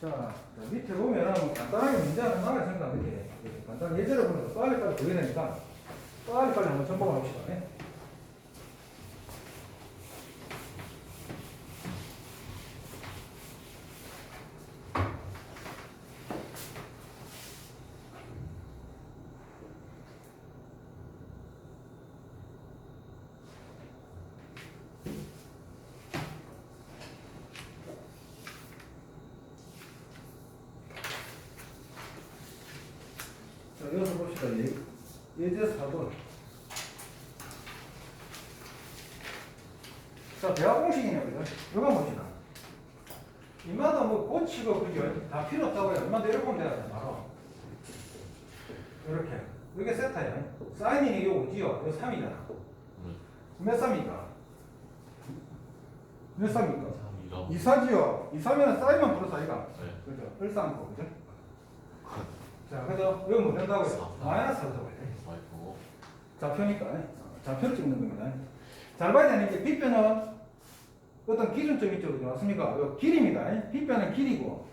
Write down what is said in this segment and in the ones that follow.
자, 그 밑에 보면 간단하게 문제 하나 하나 생각하게 간단히 예제를 보면서 빨리빨리 보이니까 빨리빨리 한번 점검합시다. 네? 예. 4번까지 예제 4번 자 대화 공식이냐 그죠? 이거 봅시다 이마다 뭐 고치고 그죠? 다 필요 없다고요 얼마나 내려보면 되나 바로 이렇게 이게 세타야 사인이 이게 5지요 이거 3이잖아 몇 3입니까? 몇 3입니까? 2, 4지요 2, 3이면 사인만 풀어서 아이가 네. 그죠? 1, 3, 9 그죠? 자, 그래서 이거 뭐 된다고요? 사. 마이너스 하자고요. 와이프. 좌표니까 어, 좌표를 찍는 겁니다. 잘 봐야 되는 게 빗변은 어떤 기준점이 있죠, 그죠? 맞습니까? 요 길입니다. 빗변은 길이고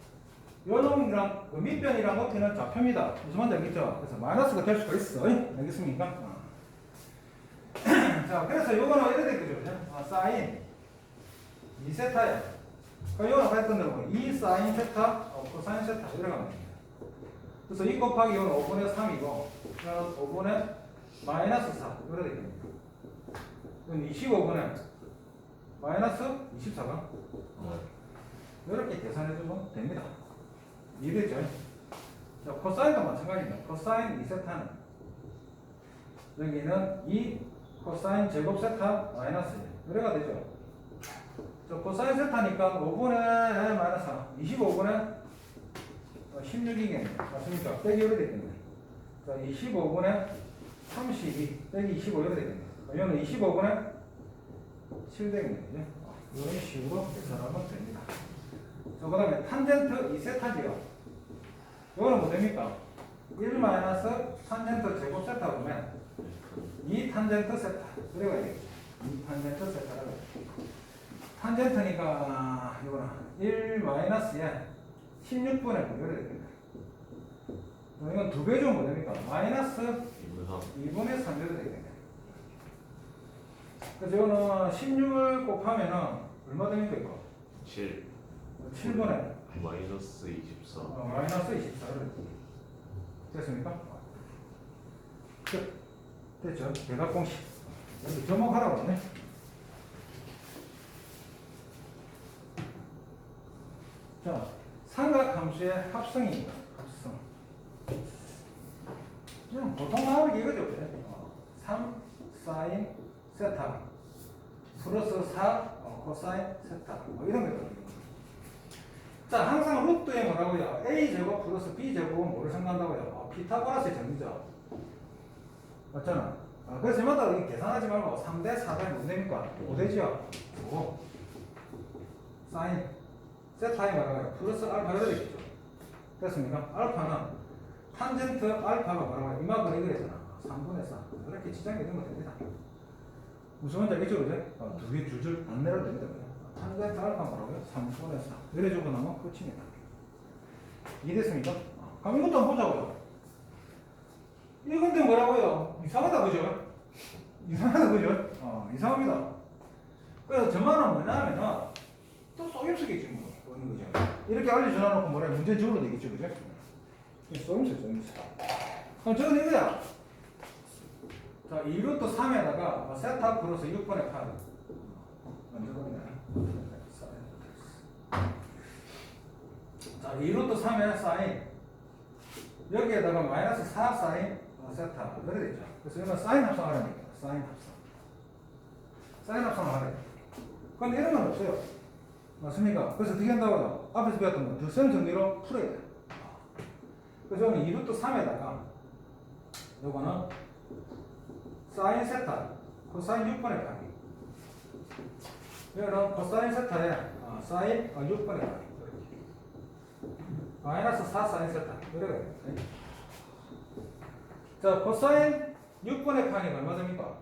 요 놈이랑 그 밑변이랑 높이는 좌표입니다. 무슨 말인지 알겠죠? 그래서 마이너스가 될 수가 있어. 알겠습니까? 어. 자, 그래서 요거는 이렇게 되겠죠? 아, 사인 2세타야. 그럼 요거는 아까 했던 대로 2 사인 세타, 어, 코사인 세타 이렇게 가면 됩니다. 그래서 2 곱하기 5는 5분의 3이고, 5분의 마이너스 4. 이렇게 됩니다. 그럼 25분의 마이너스 24가 네. 이렇게 계산해주면 됩니다. 이해됐죠? 자, 코사인도 마찬가지입니다. 코사인 2세타는 여기는 2 코사인 제곱 세타 마이너스 1. 이래가 되죠. 저 코사인 세타니까 5분의 마이너스 4, 25분의 16이겠네요. 맞습니까? 빼기 이렇게 되겠네. 자, 25분의 32 빼기 25 이렇게 되겠네. 이거는 25분의 7 되겠네. 이런 식으로 계산하면 됩니다. 자, 그 다음에 탄젠트 2세타지요. 이거는 뭐 됩니까? 1 마이너스 탄젠트 제곱 세타 보면 2 탄젠트 세타. 그래가 되겠죠. 2 탄젠트 세타라고. 탄젠트니까 이거는 1 마이너스에 16분의 9 이렇게 됩니다. 이건 두배뭐 됩니까? 마이너스 2분 3. 2분의 3 이렇게 되겠네. 그래서 이거는 16을 곱하면은 얼마 됩니까 이거? 7. 7분의 마이너스 24. 어, 마이너스 24를 됐습니까? 끝. 됐죠? 대각 공식. 여기 접목하라고 하네. 자, 함수의 합성입니다. 합성. 그냥 보통 나오는 게 이거죠. 그래? 어, 3 사인 세타 플러스 4 어, 코사인 세타 뭐 이런 거거든요. 자, 항상 루트에 뭐라고요? a 제곱 플러스 b 제곱은 뭐를 생각한다고요? 어, 피타고라스의 정리죠. 맞잖아. 아, 그래서 이렇게 계산하지 말고 3대 4대 뭐 됩니까? 5대죠? 5. 사인 세타에 뭐라고요? 플러스 알파 이렇게 되겠죠. 됐습니까? 알파는 탄젠트 알파가 뭐라고요? 이만큼 이거잖아. 3분의 4. 이렇게 지정이 되면 됩니다. 무슨 말인지 알겠죠? 그죠? 어, 두개 줄줄 안 내려도 됩니다. 탄젠트 알파 뭐라고요? 3분의 4. 이래 주고 나면 끝입니다. 이해됐습니까? 어, 그럼 이것도 한번 보자고요. 이건데 뭐라고요? 이상하다, 그죠? 이상하다, 그죠? 어, 이상합니다. 그래서 저만은 뭐냐면은, 또 속임수겠지, 뭐. 그런 거죠. 이렇게 알려줘 놓고 뭐라 문제 적어도 되겠죠, 그죠? 속임수, 속임수. 그럼 저건 이거야. 자, 2루트 3에다가 세타 플러스 6번의 8. 먼저 보면. 자, 2루트 3에 사인. 여기에다가 마이너스 4 사인 어, 세타. 이렇게 되죠. 그래서 이건 사인 합성하라는 얘기야. 사인 합성. 사인 합성을 하래. 근데 이런 건 없어요. 맞습니까? 그래서 어떻게 한다고 요? 앞에서 배웠던 거, 더셈 정리로 풀어야 돼. 그래서 저는 2루트 3에다가 요거는 사인 세타, 코사인 6번의 가기. 여기는 코사인 세타에 어, 사인 어, 6번의 가기. 마이너스 4 사인 세타. 이래가 돼. 자, 코사인 6번의 칸이 얼마 됩니까?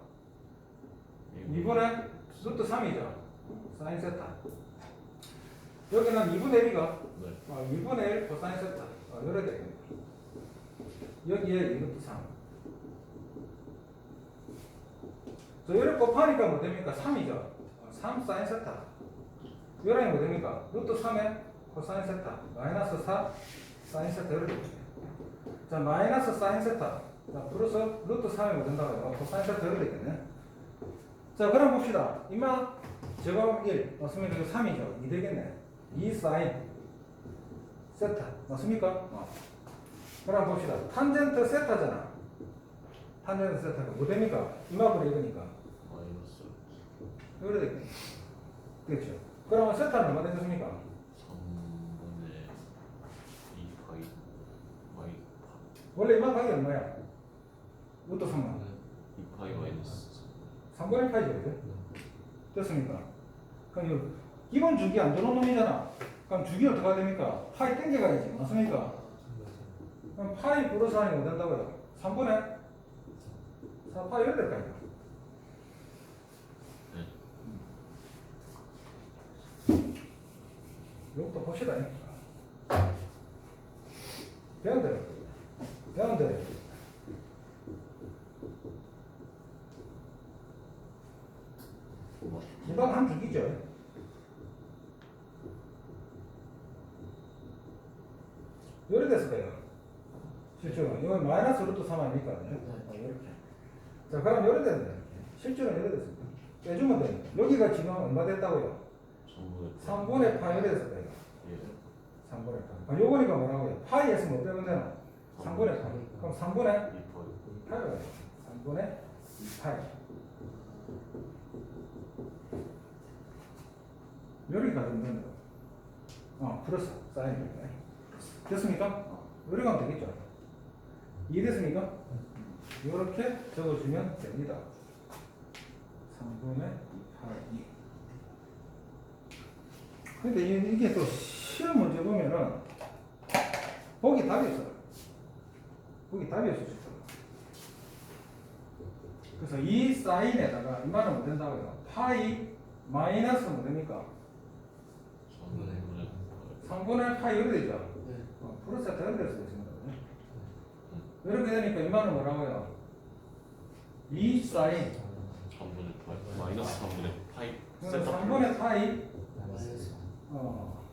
2분의 루트 3이죠. 사인 세타. 여기는 2분의 1이가 네. 어, 어, 2분의 1 코사인 세타. 어, 이래 되겠네. 여기에 이것도 3. 저 이렇게 곱하니까 뭐 됩니까? 3이죠. 3 사인 세타. 요랑이 뭐 됩니까? 루트 3에 코사인 세타. 마이너스 4 사인 세타 이렇게 됩니다. 자, 마이너스 사인 세타. 자, 플러스 루트 3에 뭐 된다고요? 코사인 세타 이렇게 되겠네. 자, 그럼 봅시다. 이마 제곱 1 맞습니까? 이거 3이죠. 2 되겠네. 2 사인 세타 맞습니까? 어. 그럼 봅시다. 탄젠트 세타잖아. 탄젠트 세타가 뭐 됩니까? 이마으로 읽으니까. 마이너스 이래 되겠네. 그렇죠. 그러면 세타는 얼마 되겠습니까? 3분의 2 파이 마이 원래 이만 가격이 얼마야? 이것도 3만. 2 파이 마이너스 3분의 8이죠. 그죠? 됐습니까? 그럼 이 기본 주기 안 들어온 놈이잖아. 그럼 주기 어떻게 해야 됩니까? 파이 땡겨가야지. 맞습니까? 그럼 파이 플러스 하니 뭐 된다고요? 3분의 4파이 이래 될까요? 이것도 봅시다. 배운 대로. 배운 대로. 이방 한 주기죠. 요래 됐을 거예요. 실제로. 이건 마이너스 루트 3 아닙니까? 네. 어, 이렇게. 자, 그럼 요래 됐네. 실제로 요래 됐습니다. 빼주면 돼. 여기가 지금 얼마 됐다고요? 3분의 3분의 파이 이래 됐을 거예요. 예 3분의 파이. 아, 요거니까 뭐라고요? 파이에서 뭐 빼면 되나? 3분의 파이. 그럼 3분의 2 파이 8을 가요. 3분의 2파이. 여기 가면 된다. 어, 플러스, 사인. 됐습니까? 어, 여기 가면 되겠죠? 이해됐습니까? 이렇게 적어주면 됩니다. 3분의 2파이. 근데 이- 이게 또 시험 문제 보면은 보기 답이 없어요. 보기 답이 있어요. 그래서 이 사인에다가 이만은 못 된다고요. 파이 마이너스 뭐 됩니까? 3분의 3분의 파이 이렇게 되죠. 어, 플러스 이렇게 될 수도 있습니다. 이렇게 되니까 이만은 뭐라고요? 이 사인 3분의 파이 마이너스 3분의 파이 그래서 세타 3분의 파이 어,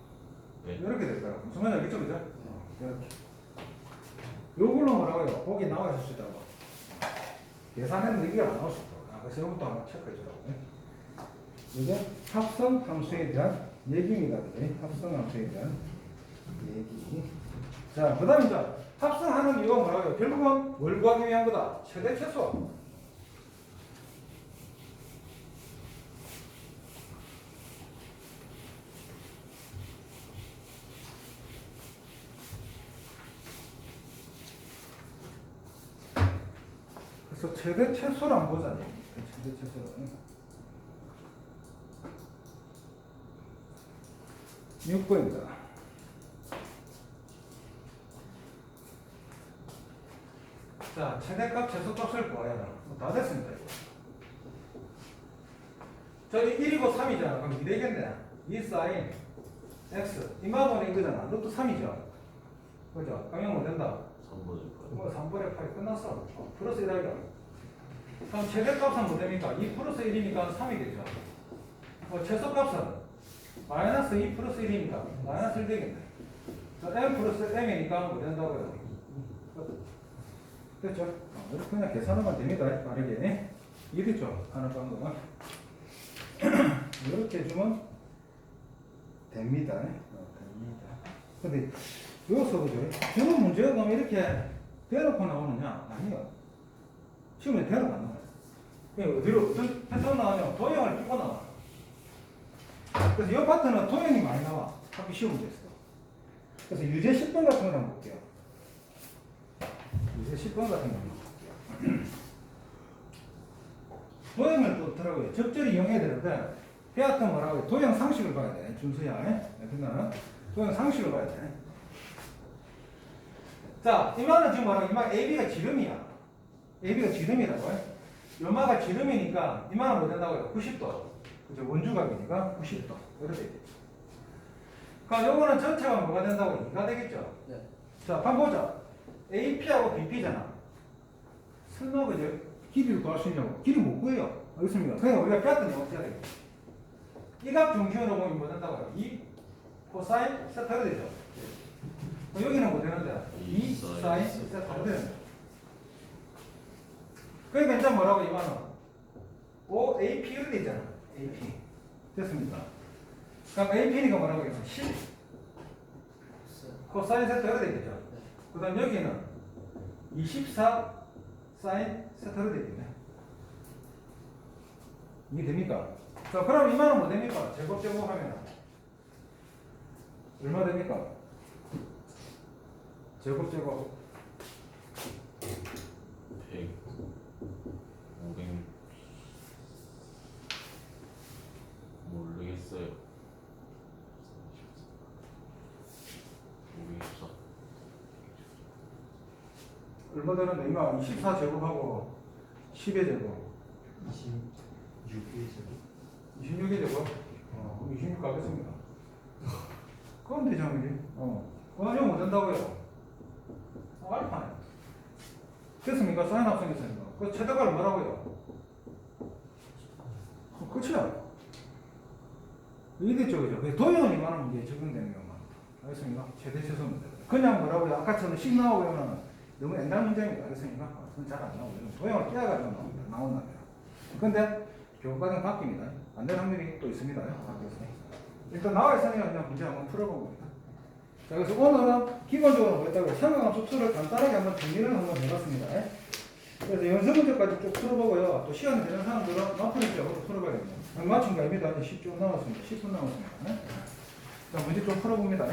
네 이렇게 될까요? 무슨 말인지 알겠죠, 그죠? 어, 이렇게. 요걸로 뭐라고요? 보기 나와 있을 수 있다고. 계산했는데 이게 안 나올 수 있다고. 아, 그래서 이것도 한번 체크해 주라고. 이게 합성 함수에 대한 얘기입니다. 그죠? 합성 함수에 대한 얘기. 자, 그 다음 이제 합성하는 이유가 뭐라고요? 결국은 뭘 구하기 위한 거다? 최대 최소. 그래서 최대 최소를 안 보자니. 최대 최소를. 6번입니다. 자, 최대값, 최소값을 구하여라. 뭐다 됐습니다. 이거. 저기 1이고 3이잖아. 그럼 2 되겠네. 2 사인 x. 이마번에 이거잖아. 루트 3이죠. 그죠? 강형 뭐 된다? 3분의 파이 뭐 3분의 8이 끝났어. 어, 플러스 1하기가. 그럼 최대값은 뭐 됩니까? 2 플러스 1이니까 3이겠죠. 뭐 최소값은 마이너스 2 플러스 1이니까 마이너스 1 되겠네. 자, m 플러스 m이니까 뭐 된다고요? 됐죠? 어, 이렇게 그냥 계산하면 됩니다. 빠르게. 이해됐죠? 하나 방법은. 이렇게 해주면 됩니다. 어, 됩니다. 근데 여기서 보죠. 주로 문제가 그럼 이렇게 대놓고 나오느냐? 아니요. 시험에 대놓고 안 나와요. 어디로, 어떤 패턴 나오냐면 도형을 띄고 나와. 그래서 이 파트는 도형이 많이 나와. 학교 시험 문제에서. 그래서 유제 10번 같은 거 한번 볼게요. 유제 10번 같은 볼게요. 도형을 또 더라고요. 적절히 이용해야 되는데, 해왔던 뭐라고요? 도형 상식을 봐야 돼. 준수야. 그러면 도형 상식을 봐야 돼. 자, 이마는 지금 뭐라고? 이마 AB가 지름이야. AB가 지름이라고. 요마가 지름이니까 이마는 뭐 된다고요? 90도. 그죠? 원주각이니까 90도. 이렇게 되겠죠. 그럼 요거는 전체가 뭐가 된다고? 2가 되겠죠? 네. 자, 한번 보자. AP하고 BP잖아. 설마 그죠? 길이를 구할 수 있냐고? 길이 못 구해요. 알겠습니까? 그냥 우리가 뺐더니 어떻게 해야 되겠어? 이각 중심으로 보면 뭐 된다고요? 2 코사인 세타가 되죠? 그럼 여기는 뭐 되는데? 2이 사인 세타가 되는 그러니까 이제 뭐라고 이거는? O AP로 되잖아. AP. 됐습니까? 그럼 AP니까 뭐라고 했어? 10 코사인 세타가 되겠죠? 그 다음 여기는 24 사인 세타로 되겠네. 이게 됩니까? 자, 그럼 이만은 뭐 됩니까? 제곱 제곱 하면 얼마 됩니까? 제곱 제곱 100 500 모르겠어요 524 얼마 되는데 이마 24 제곱하고 10의 제곱 26에서 26의 제곱 어, 그럼 26 가겠습니다. 그럼 되죠, 이제. 어. 그건 못 된다고요. 어, 알파네. 됐습니까? 사인 합성했으니까. 그 최대가를 뭐라고요? 어, 끝이야. 이게 됐죠, 그죠? 그 도형은 이만하면 이제 적용되는 것만. 알겠습니까? 최대 최소 문제. 그냥 뭐라고요? 아까처럼 식 나오고 이러면 너무 옛날 문제입니다. 알겠습니까? 어, 그건 잘안 나오고. 도형을 깨야가지고 나옵니다. 나온다면. 근데 교과는 바뀝니다. 안 될 확률이 또 있습니다. 바뀌어서. 일단 나와 있으니까 그냥 문제 한번 풀어봅니다. 자, 그래서 오늘은 기본적으로 뭐였다고요? 상관함수 수를 간단하게 한번 정리를 한번 해봤습니다. 그래서 연습 문제까지 쭉 풀어보고요. 또 시간이 되는 사람들은 마프리적으로 풀어봐야겠네요. 안 맞춘 거 아닙니다. 이제 10분 남았습니다. 10분 남았습니다. 자, 문제 좀 풀어봅니다.